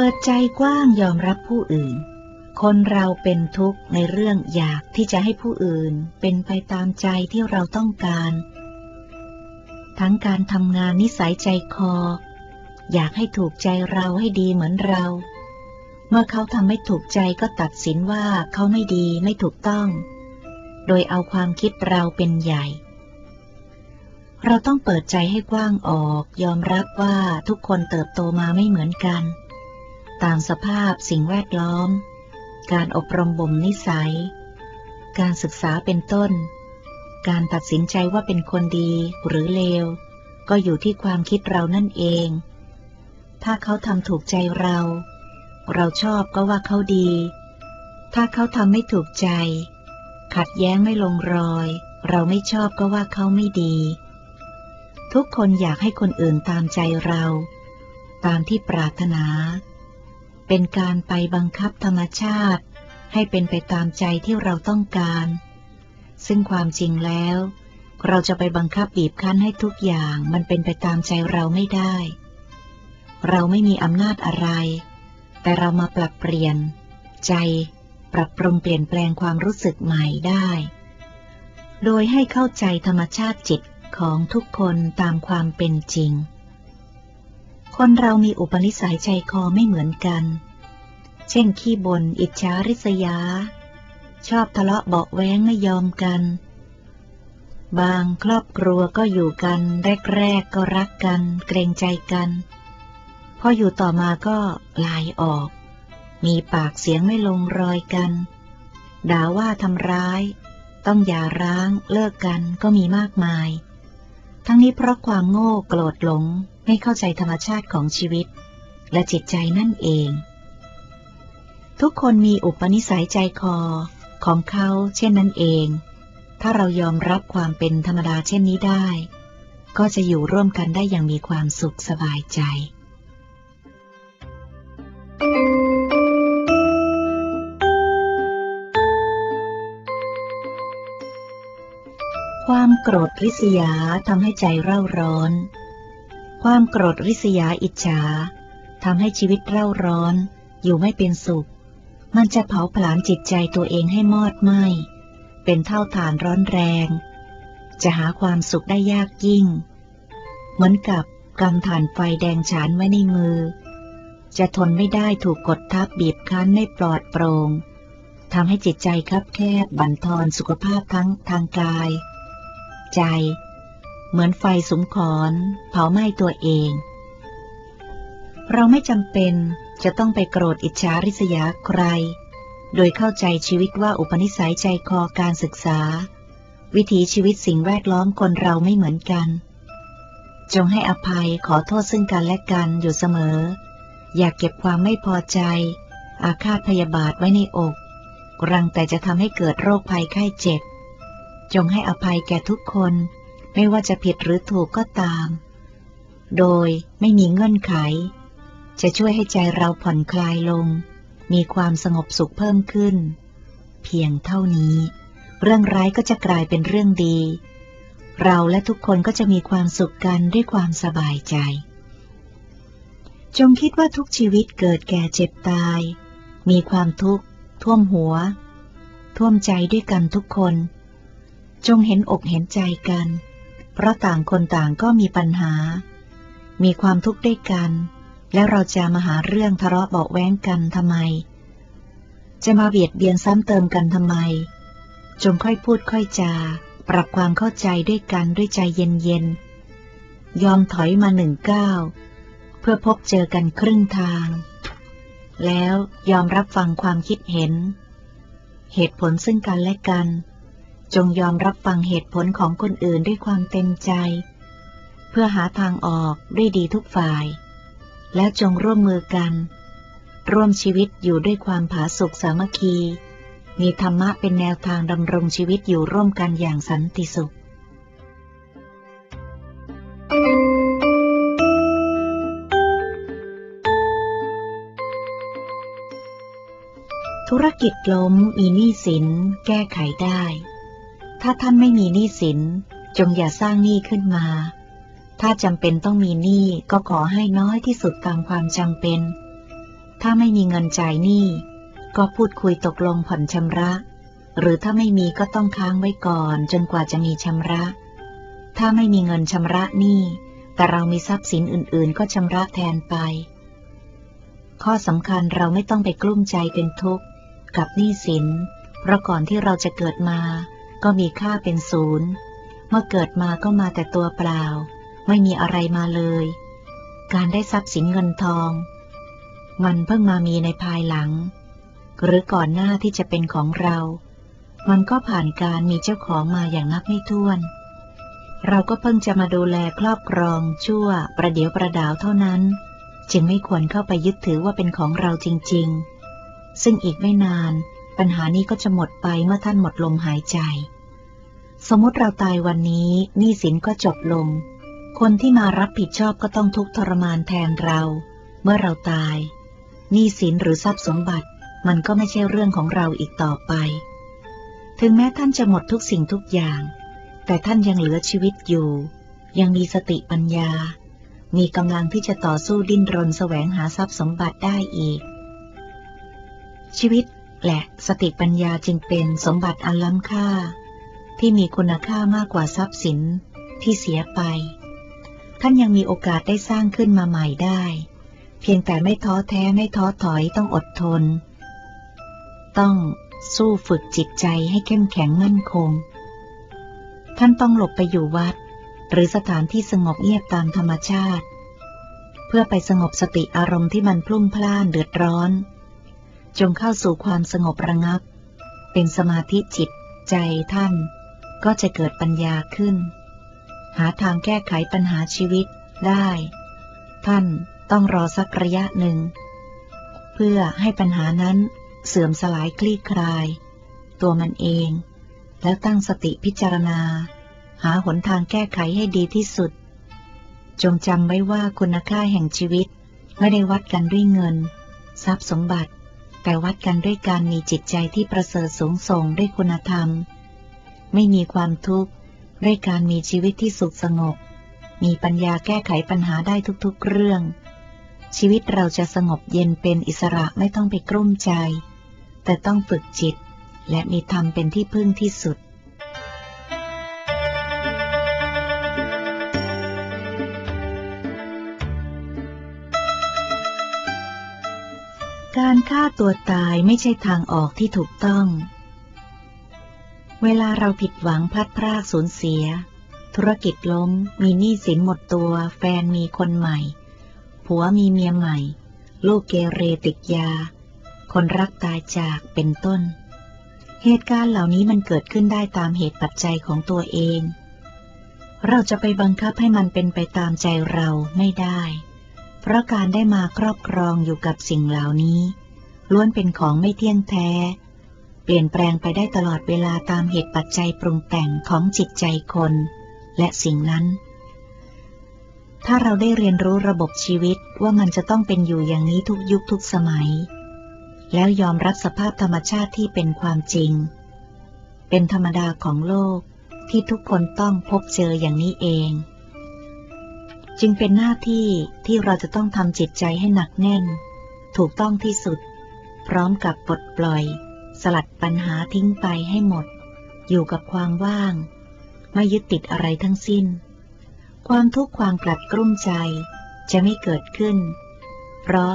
ปิดใจกว้างยอมรับผู้อื่น คนเราเป็นทุกข์ในเรื่องอยากที่จะให้ผู้อื่นเป็นไปตามใจที่เราต้องการ ทั้งการทำงานนิสัยใจคอ อยากให้ถูกใจเราให้ดีเหมือนเรา เมื่อเขาทำไม่ถูกใจก็ตัดสินว่าเขาไม่ดีไม่ถูกต้อง โดยเอาความคิดเราเป็นใหญ่ เราต้องเปิดใจให้กว้างออก ยอมรับว่าทุกคนเติบโตมาไม่เหมือนกัน ตามสภาพสิ่งแวดล้อม การอบรมบ่มนิสัย การศึกษาเป็นต้น การตัดสินใจว่าเป็นคนดีหรือเลว ก็อยู่ที่ความคิดเรานั่นเอง ถ้าเขาทำถูกใจเรา เราชอบก็ว่าเขาดี ถ้าเขาทำไม่ถูกใจ ขัดแย้งไม่ลงรอย เราไม่ชอบก็ว่าเขาไม่ดี ทุกคนอยากให้คนอื่นตามใจเรา ตามที่ปรารถนา เป็นการไปบังคับธรรมชาติ ให้เป็นไปตามใจที่เราต้องการ ซึ่งความจริงแล้ว เราจะไปบังคับบีบคั้นให้ทุกอย่างมันเป็นไปตามใจเราไม่ได้ เราไม่มีอำนาจอะไร แต่เรามาปรับเปลี่ยน ใจ ปรับปรุงเปลี่ยนแปลงความรู้สึกใหม่ได้ โดยให้เข้าใจธรรมชาติจิตของทุกคนตามความเป็นจริง คนเรามีอุปนิสัยใจคอไม่เหมือนกัน เช่นขี้บน่นอิจฉาริษยา ชอบทะเลาะเบาแว้งไม่ยอมกัน บางครอบครัวก็อยู่กันแรกๆก็รักกัน เกรงใจกัน พออยู่ต่อมาก็ลายออก มีปากเสียงไม่ลงรอยกัน ด่าว่าทำร้าย ต้องอย่าร้างเลิกกันก็มีมากมาย ทั้งนี้เพราะความโง่โกรธหลงไม่เข้าใจธรรมชาติของชีวิต และจิตใจนั่นเอง ทุกคนมีอุปนิสัยใจคอของเขาเช่นนั้นเอง ถ้าเรายอมรับความเป็นธรรมดาเช่นนี้ได้ ก็จะอยู่ร่วมกันได้อย่างมีความสุขสบายใจ ความโกรธริษยาทำให้ใจเร่าร้อน ความโกรธริษยาอิจฉาทำให้ชีวิตเร่าร้อน อยู่ไม่เป็นสุข มันจะเผาผลาญจิตใจตัวเองให้มอดไหมเป็นเท่าฐานร้อนแรง จะหาความสุขได้ยากยิ่ง เหมือนกับกำถ่านไฟแดงฉานไว้ในมือ จะทนไม่ได้ถูกกดทับบีบคั้นไม่ปลอดโปรง่งทำให้จิตใจคับแคบบั่นทอนสุขภาพทั้งทางกาย ใจ เหมือนไฟสุมขอนเผาไหม้ตัวเอง เราไม่จำเป็นจะต้องไปโกรธอิจฉาริษยาใคร โดยเข้าใจชีวิตว่าอุปนิสัยใจคอการศึกษา วิถีชีวิตสิ่งแวดล้อมคนเราไม่เหมือนกัน จงให้อภัยขอโทษซึ่งกันและกันอยู่เสมอ อย่ากเก็บความไม่พอใจ อาฆาตพยาบาทไว้ในอก รังแต่จะทำให้เกิดโรคภัยไข้เจ็บ จงให้อภัยแก่ทุกคน ไม่ว่าจะผิดหรือถูกก็ตาม โดยไม่มีเงื่อนไข จะช่วยให้ใจเราผ่อนคลายลง มีความสงบสุขเพิ่มขึ้น เพียงเท่านี้ เรื่องร้ายก็จะกลายเป็นเรื่องดี เราและทุกคนก็จะมีความสุขกันด้วยความสบายใจ จงคิดว่าทุกชีวิตเกิดแก่เจ็บตาย มีความทุกข์ ท่วมหัว ท่วมใจด้วยกันทุกคน จงเห็นอกเห็นใจกัน เพราะต่างคนต่างก็มีปัญหา มีความทุกข์ด้วยกัน แล้วเราจะมาหาเรื่องทะเลาะเบาแว้งกันทำไม จะมาเบียดเบียนซ้ำเติมกันทำไม จงค่อยพูดค่อยจา ปรับความเข้าใจด้วยกันด้วยใจเย็นๆยอมถอยมาหนึ่งก้าวเพื่อพบเจอกันครึ่งทาง แล้วยอมรับฟังความคิดเห็น เหตุผลซึ่งกันและกัน จงยอมรับฟังเหตุผลของคนอื่นด้วยความเต็มใจ เพื่อหาทางออกด้วยดีทุกฝ่าย แล้วจงร่วมมือกัน ร่วมชีวิตอยู่ด้วยความผาสุกสามัคคี มีธรรมะเป็นแนวทางดำรงชีวิตอยู่ร่วมกันอย่างสันติสุข ธุรกิจล้มมีหนี้สินแก้ไขได้ ถ้าท่านไม่มีหนี้สิน จงอย่าสร้างหนี้ขึ้นมา ถ้าจำเป็นต้องมีหนี้ก็ขอให้น้อยที่สุดตามความจำเป็น ถ้าไม่มีเงินจ่ายหนี้ ก็พูดคุยตกลงผ่อนชำระ หรือถ้าไม่มีก็ต้องค้างไว้ก่อนจนกว่าจะมีชำระ ถ้าไม่มีเงินชำระหนี้ แต่เรามีทรัพย์สินอื่น ๆ ก็ชำระแทนไป ข้อสำคัญเราไม่ต้องไปกลุ้มใจเป็นทุกข์กับหนี้สิน เพราะก่อนที่เราจะเกิดมา ก็มีค่าเป็นศูนย์เมื่อเกิดมาก็มาแต่ตัวเปล่า ไม่มีอะไรมาเลย การได้ทรัพย์สินเงินทอง มันเพิ่งมามีในภายหลัง หรือก่อนหน้าที่จะเป็นของเรา มันก็ผ่านการมีเจ้าของมาอย่างนับไม่ถ้วน เราก็เพิ่งจะมาดูแลครอบครองชั่วประเดี๋ยวประดาวเท่านั้น จึงไม่ควรเข้าไปยึดถือว่าเป็นของเราจริง ๆ ซึ่งอีกไม่นาน ปัญหานี้ก็จะหมดไปเมื่อท่านหมดลมหายใจ สมมติเราตายวันนี้หนี้สินก็จบลง คนที่มารับผิดชอบก็ต้องทุกข์ทรมานแทนเรา เมื่อเราตายหนี้สินหรือทรัพย์สมบัติ มันก็ไม่ใช่เรื่องของเราอีกต่อไป ถึงแม้ท่านจะหมดทุกสิ่งทุกอย่าง แต่ท่านยังเหลือชีวิตอยู่ ยังมีสติปัญญา มีกำลังที่จะต่อสู้ดิ้นรนแสวงหาทรัพย์สมบัติได้อีก ชีวิต และสติปัญญาจึงเป็นสมบัติอันล้ำค่า ที่มีคุณค่ามากกว่าทรัพย์สินที่เสียไป ท่านยังมีโอกาสได้สร้างขึ้นมาใหม่ได้ เพียงแต่ไม่ท้อแท้ไม่ท้อถอยต้องอดทน ต้องสู้ฝึกจิตใจให้เข้มแข็งมั่นคง ท่านต้องหลบไปอยู่วัด หรือสถานที่สงบเงียบตามธรรมชาติ เพื่อไปสงบสติอารมณ์ที่มันพลุ่งพล่านเดือดร้อน จงเข้าสู่ความสงบระงับ เป็นสมาธิจิตใจท่าน ก็จะเกิดปัญญาขึ้น หาทางแก้ไขปัญหาชีวิตได้ ท่านต้องรอสักระยะหนึ่ง เพื่อให้ปัญหานั้นเสื่อมสลายคลี่คลาย ตัวมันเอง แล้วตั้งสติพิจารณา หาหนทางแก้ไขให้ดีที่สุด จงจำไว้ว่าคุณค่าแห่งชีวิตไม่ได้วัดกันด้วยเงิน ทรัพย์สมบัติ แต่วัดกันด้วยการมีจิตใจที่ประเสริฐสูงส่งด้วยคุณธรรม ไม่มีความทุกข์ด้วยการมีชีวิตที่สุขสงบ มีปัญญาแก้ไขปัญหาได้ทุกๆเรื่อง ชีวิตเราจะสงบเย็นเป็นอิสระไม่ต้องไปกลุ้มใจ แต่ต้องฝึกจิต และมีธรรมเป็นที่พึ่งที่สุด การฆ่าตัวตายไม่ใช่ทางออกที่ถูกต้อง เวลาเราผิดหวังพลัดพรากสูญเสีย ธุรกิจล้ม มีหนี้สินหมดตัว แฟนมีคนใหม่ ผัวมีเมียใหม่ ลูกเกเรติดยา คนรักตายจากเป็นต้น เหตุการณ์เหล่านี้มันเกิดขึ้นได้ตามเหตุปัจจัยของตัวเอง เราจะไปบังคับให้มันเป็นไปตามใจเราไม่ได้ พราะการได้มาครอบครองอยู่กับสิ่งเหล่านี้ ล้วนเป็นของไม่เที่ยงแท้ เปลี่ยนแปลงไปได้ตลอดเวลาตามเหตุปัจจัยปรุงแต่งของจิตใจคน และสิ่งนั้น ถ้าเราได้เรียนรู้ระบบชีวิตว่ามันจะต้องเป็นอยู่อย่างนี้ทุกยุคทุกสมัย แล้วยอมรับสภาพธรรมชาติที่เป็นความจริง เป็นธรรมดาของโลกที่ทุกคนต้องพบเจออย่างนี้เอง จึงเป็นหน้าที่ที่เราจะต้องทำจิตใจให้หนักแน่น ถูกต้องที่สุด พร้อมกับปลดปล่อย สลัดปัญหาทิ้งไปให้หมด อยู่กับความว่าง ไม่ยึดติดอะไรทั้งสิ้น ความทุกข์ความกลัดกลุ้มใจจะไม่เกิดขึ้น เพราะ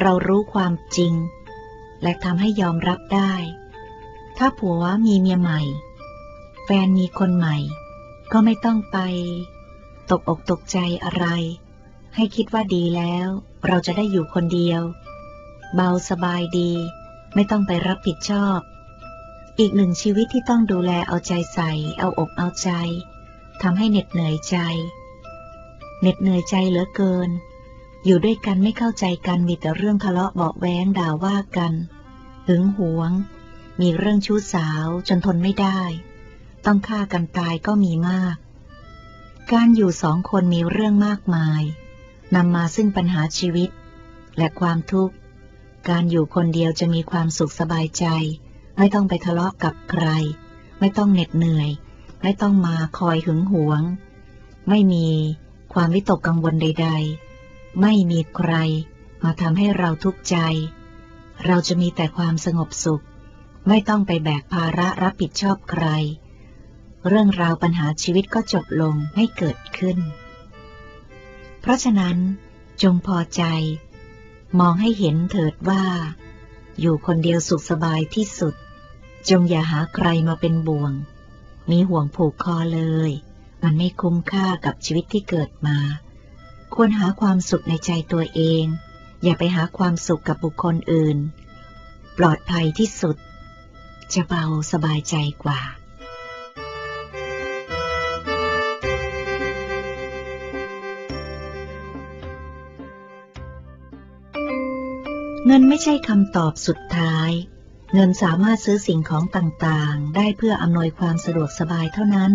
เรารู้ความจริง และทำให้ยอมรับได้ ถ้าผัวมีเมียใหม่ แฟนมีคนใหม่ ก็ไม่ต้องไป ตกอกตกใจอะไร ให้คิดว่าดีแล้ว เราจะได้อยู่คนเดียว เบาสบายดี ไม่ต้องไปรับผิดชอบ อีกหนึ่งชีวิตที่ต้องดูแลเอาใจใส่ เอาอกเอาใจทำให้เหน็ดเหนื่อยใจ เหน็ดเหนื่อยใจเหลือเกิน อยู่ด้วยกันไม่เข้าใจกันมีแต่เรื่องทะเลาะเบาแว้งด่าว่ากัน หึงหวง มีเรื่องชู้สาวจนทนไม่ได้ ต้องฆ่ากันตายก็มีมาก การอยู่สองคนมีเรื่องมากมายนำมาซึ่งปัญหาชีวิต และความทุกข์ การอยู่คนเดียวจะมีความสุขสบายใจ ไม่ต้องไปทะเลาะกับใคร ไม่ต้องเหน็ดเหนื่อย ไม่ต้องมาคอยหึงหวง ไม่มีความวิตกกังวลใด ๆ ไม่มีใครมาทำให้เราทุกข์ใจ เราจะมีแต่ความสงบสุข ไม่ต้องไปแบกภาระรับผิดชอบใคร เรื่องราวปัญหาชีวิตก็จบลงไม่เกิดขึ้น เพราะฉะนั้นจงพอใจ มองให้เห็นเถิดว่า อยู่คนเดียวสุขสบายที่สุด จงอย่าหาใครมาเป็นบ่วง มีห่วงผูกคอเลย มันไม่คุ้มค่ากับชีวิตที่เกิดมา ควรหาความสุขในใจตัวเอง อย่าไปหาความสุขกับบุคคลอื่น ปลอดภัยที่สุด จะเบาสบายใจกว่า เงินไม่ใช่คำตอบสุดท้าย เงินสามารถซื้อสิ่งของต่างๆ ได้เพื่ออำนวยความสะดวกสบายเท่านั้น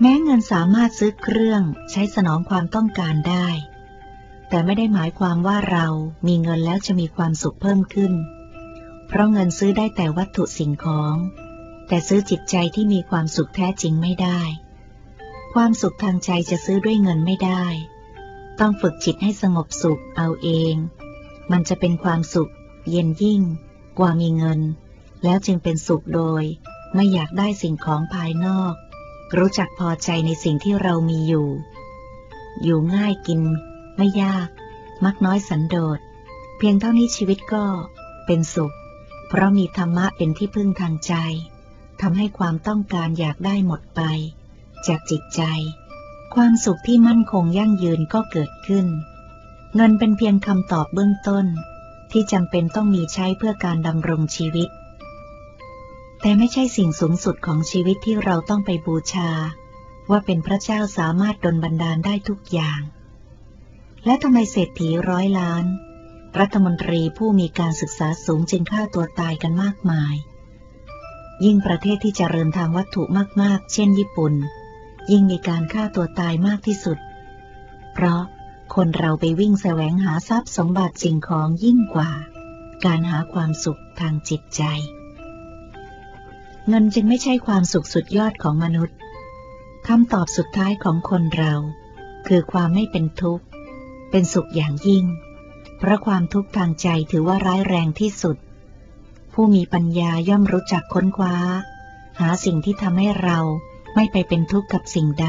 แม้เงินสามารถซื้อเครื่องใช้สนองความต้องการได้ แต่ไม่ได้หมายความว่าเรามีเงินแล้วจะมีความสุขเพิ่มขึ้น เพราะเงินซื้อได้แต่วัตถุสิ่งของ แต่ซื้อจิตใจที่มีความสุขแท้จริงไม่ได้ ความสุขทางใจจะซื้อด้วยเงินไม่ได้ ต้องฝึกจิตให้สงบสุขเอาเอง มันจะเป็นความสุข เย็นยิ่ง กว่ามีเงิน แล้วจึงเป็นสุขโดย ไม่อยากได้สิ่งของภายนอก รู้จักพอใจในสิ่งที่เรามีอยู่ อยู่ง่ายกิน ไม่ยาก มักน้อยสันโดษ เพียงเท่านี้ชีวิตก็เป็นสุข เพราะมีธรรมะเป็นที่พึ่งทางใจทำให้ความต้องการอยากได้หมดไป จากจิตใจ ความสุขที่มั่นคงยั่งยืนก็เกิดขึ้น เงินเป็นเพียงคำตอบเบื้องต้น ที่จำเป็นต้องมีใช้เพื่อการดำรงชีวิต แต่ไม่ใช่สิ่งสูงสุดของชีวิตที่เราต้องไปบูชา ว่าเป็นพระเจ้าสามารถดลบันดาลได้ทุกอย่าง และทำไมเศรษฐีร้อยล้าน รัฐมนตรีผู้มีการศึกษาสูงจึงฆ่าตัวตายกันมากมาย ยิ่งประเทศที่จเจริญทางวัตถุมากๆ เช่นญี่ปุ่น ยิ่งมีการฆ่าตัวตายมากที่สุด เพราะ คนเราไปวิ่งแสวงหาทรัพย์สมบัติสิ่งของยิ่งกว่า การหาความสุขทางจิตใจ เงินจึงไม่ใช่ความสุขสุดยอดของมนุษย์คำตอบสุดท้ายของคนเรา คือความไม่เป็นทุกข์ เป็นสุขอย่างยิ่ง เพราะความทุกข์ทางใจถือว่าร้ายแรงที่สุด ผู้มีปัญญาย่อมรู้จักค้นคว้า หาสิ่งที่ทำให้เราไม่ไปเป็นทุกข์กับสิ่งใด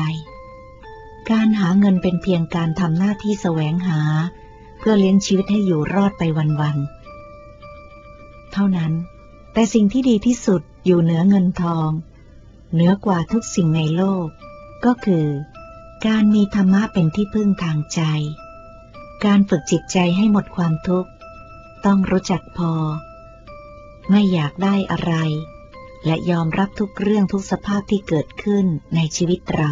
การหาเงินเป็นเพียงการทำหน้าที่แสวงหา เพื่อเลี้ยงชีวิตให้อยู่รอดไปวันๆ เท่านั้น แต่สิ่งที่ดีที่สุดอยู่เหนือเงินทอง เหนือกว่าทุกสิ่งในโลก ก็คือ การมีธรรมะเป็นที่พึ่งทางใจ การฝึกจิตใจให้หมดความทุกข์ ต้องรู้จักพอ ไม่อยากได้อะไร และยอมรับทุกเรื่องทุกสภาพที่เกิดขึ้นในชีวิตเรา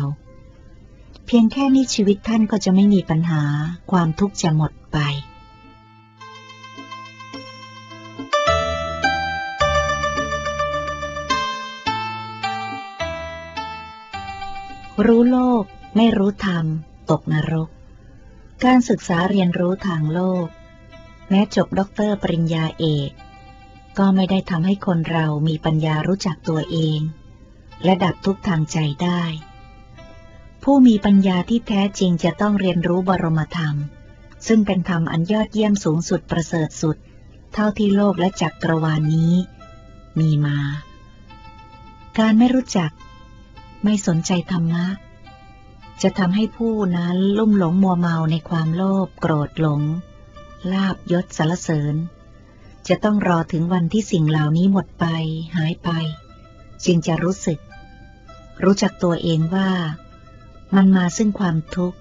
เพียงแค่นี้ชีวิตท่านก็จะไม่มีปัญหา ความทุกข์จะหมดไป รู้โลก ไม่รู้ธรรม ตกนรก การศึกษาเรียนรู้ทางโลก แม้จบด็อกเตอร์ปริญญาเอก ก็ไม่ได้ทำให้คนเรามีปัญญารู้จักตัวเอง และดับทุกทางใจได้ ผู้มีปัญญาที่แท้จริงจะต้องเรียนรู้บรมธรรม ซึ่งเป็นธรรมอันยอดเยี่ยมสูงสุดประเสริฐสุด เท่าที่โลกและจักรวาลนนี้ มีมา การไม่รู้จัก ไม่สนใจธรรมะ จะทำให้ผู้นั้นลุ่มหลงมัวเมาในความโลภโกรธหลง ลาบยศสารเสริญ จะต้องรอถึงวันที่สิ่งเหล่านี้หมดไป หายไป จึงจะรู้สึก รู้จักตัวเองว่า มันมาซึ่งความทุกข์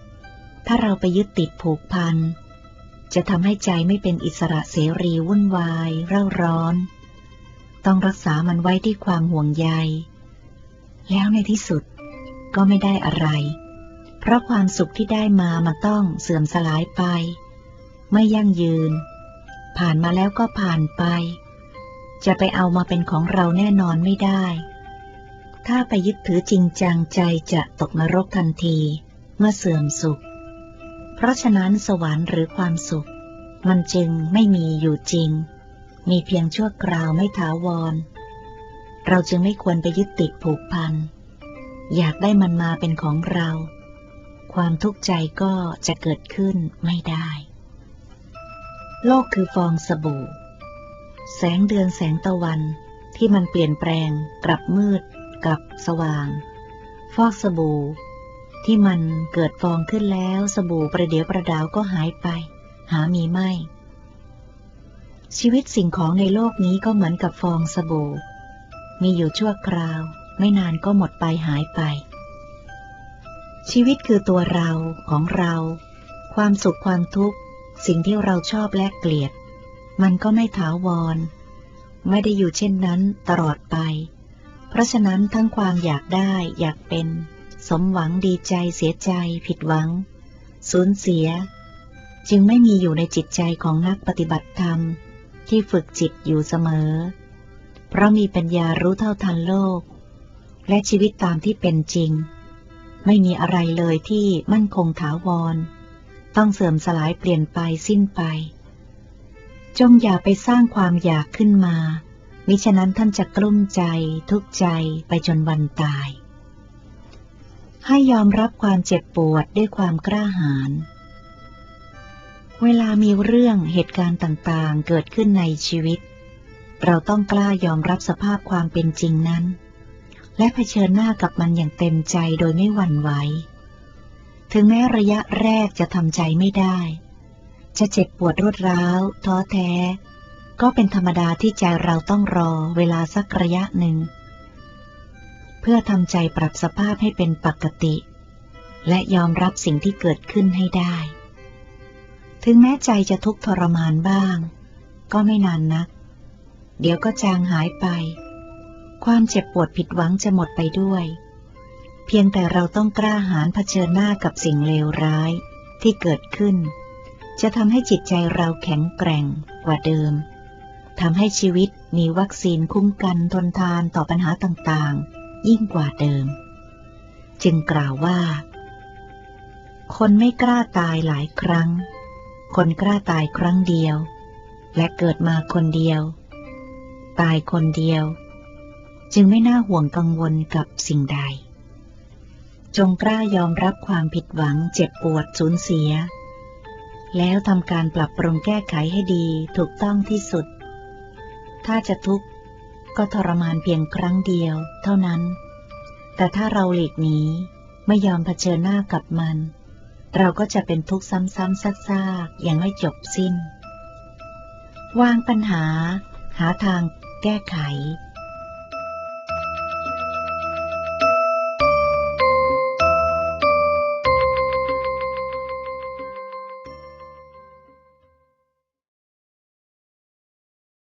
ถ้าเราไปยึดติดผูกพัน จะทำให้ใจไม่เป็นอิสระเสรีวุ่นวาย เร่าร้อน ต้องรักษามันไว้ที่ความห่วงใย แล้วในที่สุดก็ไม่ได้อะไร เพราะความสุขที่ได้มามันต้องเสื่อมสลายไป ไม่ยั่งยืน ผ่านมาแล้วก็ผ่านไป จะไปเอามาเป็นของเราแน่นอนไม่ได้ ถ้าไปยึดถือจริงจังใจจะตกนรกทันทีเมื่อเสื่อมสุข เพราะฉะนั้นสวรรค์หรือความสุข มันจึงไม่มีอยู่จริง มีเพียงชั่วคราวไม่ถาวร เราจึงไม่ควรไปยึดติดผูกพัน อยากได้มันมาเป็นของเรา ความทุกข์ใจก็จะเกิดขึ้นไม่ได้ โลกคือฟองสบู่ แสงเดือนแสงตะวันที่มันเปลี่ยนแปลงกลับมืด กับสว่าง ฟอกสบู่ ที่มันเกิดฟองขึ้นแล้วสบู่ประเดี๋ยวประดาวก็หายไป หามีไม่ ชีวิตสิ่งของในโลกนี้ก็เหมือนกับฟองสบู่ มีอยู่ชั่วคราว ไม่นานก็หมดไปหายไป ชีวิตคือตัวเราของเรา ความสุขความทุกข์ สิ่งที่เราชอบและเกลียด มันก็ไม่ถาวร ไม่ได้อยู่เช่นนั้นตลอดไป เพราะฉะนั้นทั้งความอยากได้อยากเป็น สมหวังดีใจเสียใจผิดหวัง สูญเสีย จึงไม่มีอยู่ในจิตใจของนักปฏิบัติธรรม ที่ฝึกจิตอยู่เสมอ เพราะมีปัญญารู้เท่าทันโลก และชีวิตตามที่เป็นจริง ไม่มีอะไรเลยที่มั่นคงถาวร ต้องเสื่อมสลายเปลี่ยนไปสิ้นไป จงอย่าไปสร้างความอยากขึ้นมา มิฉะนั้นท่านจะกลุ้มใจทุกข์ใจไปจนวันตาย ให้ยอมรับความเจ็บปวดด้วยความกล้าหาญ เวลามีเรื่องเหตุการณ์ต่างๆ เกิดขึ้นในชีวิต เราต้องกล้ายอมรับสภาพความเป็นจริงนั้น และเผชิญหน้ากับมันอย่างเต็มใจโดยไม่หวั่นไหว ถึงแม้ระยะแรกจะทำใจไม่ได้ จะเจ็บปวดรวดร้าว ท้อแท้ ก็เป็นธรรมดาที่ใจเราต้องรอเวลาสักระยะหนึ่ง เพื่อทำใจปรับสภาพให้เป็นปกติ และยอมรับสิ่งที่เกิดขึ้นให้ได้ ถึงแม้ใจจะทุกข์ทรมานบ้าง ก็ไม่นานนัก เดี๋ยวก็จางหายไป ความเจ็บปวดผิดหวังจะหมดไปด้วย เพียงแต่เราต้องกล้าหาญเผชิญหน้ากับสิ่งเลวร้ายที่เกิดขึ้นจะทำให้จิตใจเราแข็งแกร่งกว่าเดิม ทำให้ชีวิตมีวัคซีนคุ้มกันทนทานต่อปัญหาต่างๆ ยิ่งกว่าเดิม จึงกล่าวว่า คนไม่กล้าตายหลายครั้ง คนกล้าตายครั้งเดียว และเกิดมาคนเดียว ตายคนเดียว จึงไม่น่าห่วงกังวลกับสิ่งใด จงกล้ายอมรับความผิดหวังเจ็บปวดสูญเสียแล้วทำการปรับปรุงแก้ไขให้ดีถูกต้องที่สุด ถ้าจะทุกข์ก็ทรมานเพียงครั้งเดียวเท่านั้น แต่ถ้าเราหลีกหนีไม่ยอมเผชิญหน้ากับมัน เราก็จะเป็นทุกข์ซ้ำๆซากๆยังไม่จบสิ้น วางปัญหา หาทางแก้ไข